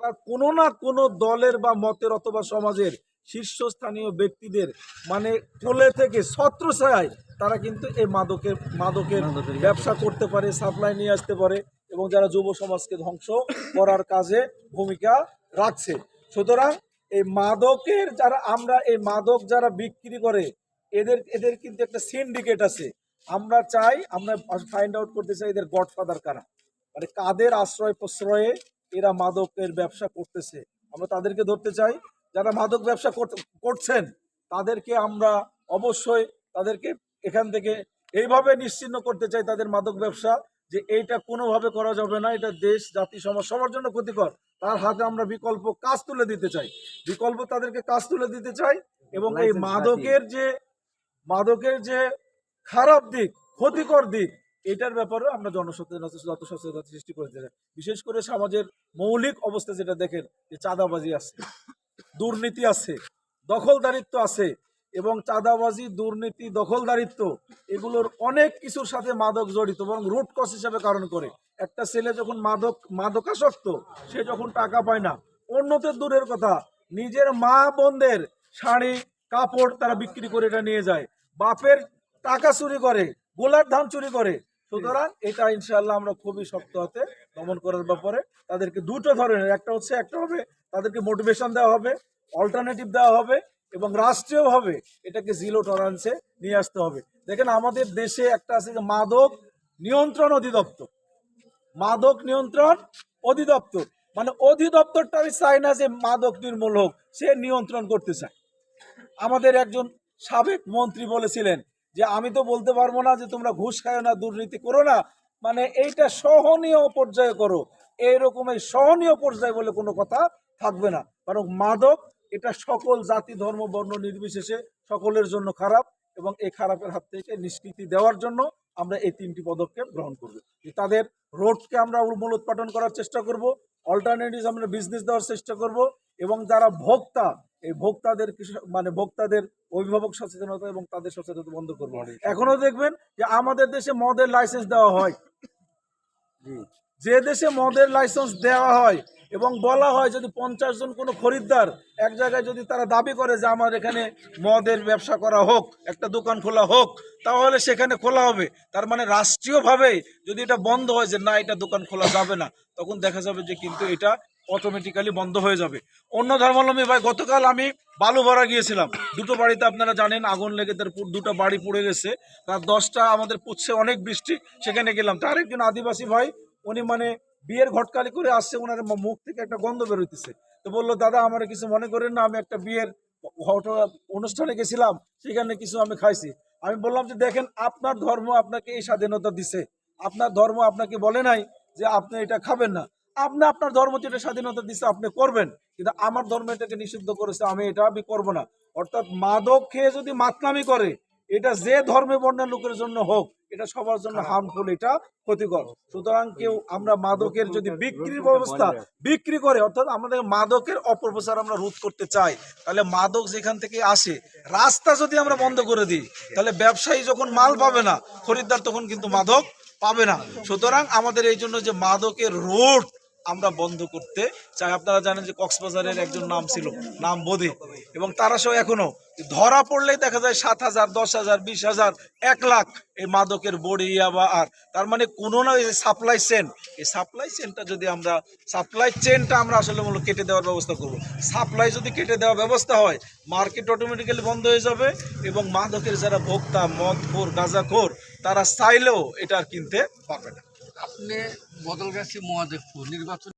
তারা কোনো না কোনো দলের বা মতের অথবা সমাজের শীর্ষস্থানীয় ব্যক্তিদের মানে কোলে থেকে ছত্রছায়ায় তারা কিন্তু এই মাদকের মাদকের ব্যবসা করতে পারে সাপ্লাই নিয়ে আসতে পারে এবং যারা যুব সমাজকে ধ্বংস করার কাজে ভূমিকা রাখছে। সুতরাং এই মাদকের যারা আমরা এই মাদক যারা বিক্রি করে এদের এদের কিন্তু একটা সিন্ডিকেট আছে। আমরা চাই আমরা ফাইন্ড আউট করতে চাই এদের গডফাদার কারা। মানে কাদের আশ্রয় প্রশ্রয়ে এরা মাদকের ব্যবসা করতেছে। আমরা তাদেরকে ধরতে চাই যারা মাদক ব্যবসা করছেন তাদেরকে আমরা অবশ্যই তাদেরকে এখান থেকে এইভাবে নিশ্চিন্ন করতে চাই তাদের মাদক ব্যবসা যে এইটা কোনোভাবে করা যাবে না এটা দেশ জাতি সমাজ সবার জন্য ক্ষতিকর। তার হাতে আমরা বিকল্প কাজ তুলে দিতে চাই। বিকল্প তাদেরকে কাজ তুলে দিতে চাই এবং এই মাদকের যে মাদকের যে খারাপ দিক ক্ষতিকর দিক এটার ব্যাপারে আমরা জনসচেতনতা যত সচেতনতা সৃষ্টি করতে চাই বিশেষ করে সমাজের মৌলিক অবস্থা যেটা দেখেন, যে চাঁদাবাজি আছে, দুর্নীতি আছে, দখলদারিত্ব আছে, এবং চাঁদাবাজি, দুর্নীতি, দখলদারিত্ব এগুলোর অনেক কিছুর সাথে মাদক জড়িত এবং রুট কস হিসাবে কারণ করে। একটা ছেলে যখন মাদক মাদকাসক্ত, সে যখন টাকা পায় না। অন্যদের দূরের কথা, নিজের মা বোনদের শাড়ি, কাপড় তারা বিক্রি করে এটা নিয়ে যায়। বাপের টাকা চুরি করে, গোলার ধান চুরি করে সুতরাং এটা ইনশাল্লাহ আমরা খুবই শক্ত হাতে দমন করার ব্যাপারে তাদেরকে দুটো ধরনের, একটা হচ্ছে একটা হবে তাদেরকে মোটিভেশন দেওয়া হবে অল্টারনেটিভ দেওয়া হবে এবং রাষ্ট্রীয়ভাবে এটাকে জিরো টলারেন্সে নিয়ে আসতে হবে। দেখেন আমাদের দেশে একটা আছে যে মাদক নিয়ন্ত্রণ অধিদপ্তর। মাদক নিয়ন্ত্রণ অধিদপ্তর। মানে অধিদপ্তরটা আমি চাই না যে মাদক নির্মূল হোক, সে নিয়ন্ত্রণ করতে চায়। আমাদের একজন সাবেক মন্ত্রী বলেছিলেন যে আমি তো বলতে পারব না যে তোমরা ঘুষ খায় না, দুর্নীতি করো না। মানে এইটা সহনীয় পর্যায়ে করো। এইরকম এই সহনীয় পর্যায়ে বলে কোনো কথা থাকবে না। কারণ মাদক, এটা সকল জাতি, ধর্ম, বর্ণ নির্বিশেষে সকলের জন্য খারাপ এবং এই খারাপের হাত থেকে নিষ্কৃতি দেওয়ার জন্য আমরা এই তিনটি পদক্ষেপ গ্রহণ করব। তাদের রোডকে আমরা মূল উৎপাদন করার চেষ্টা করব অল্টারনেটিভ আমরা বিজনেস দেওয়ার চেষ্টা করব এবং যারা ভোক্তা এই ভোক্তাদের মানে ভোক্তাদের অভিভাবক সচেতনতা এবং তাদের সচেতনতা বন্ধ করব। এখনও দেখবেন যে আমাদের দেশে মদের লাইসেন্স দেওয়া হয়। যে দেশে মদের লাইসেন্স দেওয়া হয় এবং বলা হয় যদি পঞ্চাশ জন কোনো খরিদ্দার এক জায়গায় যদি তারা দাবি করে যে আমার এখানে মদের ব্যবসা করা হোক একটা দোকান খোলা হোক তাহলে সেখানে খোলা হবে। তার মানে রাষ্ট্রীয়ভাবে যদি এটা বন্ধ হয় যে না এটা দোকান খোলা যাবে না তখন দেখা যাবে যে কিন্তু এটা অটোমেটিক্যালি বন্ধ হয়ে যাবে। অন্য ধর্মাবলম্বী ভাই, গতকাল আমি বালু ভরা গিয়েছিলাম। দুটো বাড়িতে আপনারা জানেন, আগুন লেগে তার দুটো বাড়ি পুড়ে গেছে। তার দশটা আমাদের পুচ্ছে অনেক বৃষ্টি, সেখানে গেলাম। তার একজন আদিবাসী ভাই, উনি মানে বিয়ের ঘটকালি করে আসছে ওনার মুখ থেকে একটা গন্ধ বেরোইতেছে। তো বলল, দাদা, আমার কিছু মনে করেন না, আমি একটা বিয়ের অনুষ্ঠানে গেছিলাম, সেখানে কিছু আমি খাইছি। আমি বললাম যে, দেখেন, আপনার ধর্ম আপনাকে এই স্বাধীনতা দিছে। আপনার ধর্ম আপনাকে বলে নাই যে, আপনি এটা খাবেন না। আপনি আপনার ধর্ম যেটা স্বাধীনতা দিচ্ছে আপনি করবেন কিন্তু আমার ধর্ম এটাকে নিষিদ্ধ করেছে আমি এটা আমি করব না। অর্থাৎ মাদক খেয়ে যদি মাতলামি করে এটা যে ধর্মে বর্ণের লোকের জন্য হোক এটা সবার জন্য হার্মফুল এটা ক্ষতিকর। সুতরাং কেউ আমরা মাদকের যদি বিক্রির ব্যবস্থা বিক্রি করে অর্থাৎ আমাদের মাদকের অপপ্রচার আমরা রোধ করতে চাই তাহলে মাদক যেখান থেকে আসে রাস্তা যদি আমরা বন্ধ করে দিই তাহলে ব্যবসায়ী যখন মাল পাবে না খরিদ্দার তখন কিন্তু মাদক পাবে না। সুতরাং আমাদের এই জন্য যে মাদকের রোড আমরা বন্ধ করতে চাই। আপনারা জানেন যে কক্সবাজারের একজন নাম ছিল, নাম বোধে এবং তারা সহ এখনও ধরা পড়লেই দেখা যায় সাত হাজার, দশ হাজার, বিশ হাজার, এক লাখ এই মাদকের বড়ি ইয়াবা আর। তার মানে কোনো না এই সাপ্লাই চেন এই সাপ্লাই চেনটা যদি আমরা সাপ্লাই চেনটা আমরা আসলে মূলত কেটে দেওয়ার ব্যবস্থা করব। সাপ্লাই যদি কেটে দেওয়ার ব্যবস্থা হয় মার্কেট অটোমেটিক্যালি বন্ধ হয়ে যাবে এবং মাদকের যারা ভোক্তা মদ খোর গাঁজাখোর, তারা চাইলেও এটা আর কিনতে পারবে না। আপনি বদলগাছি মহাদেবপুর নির্বাচন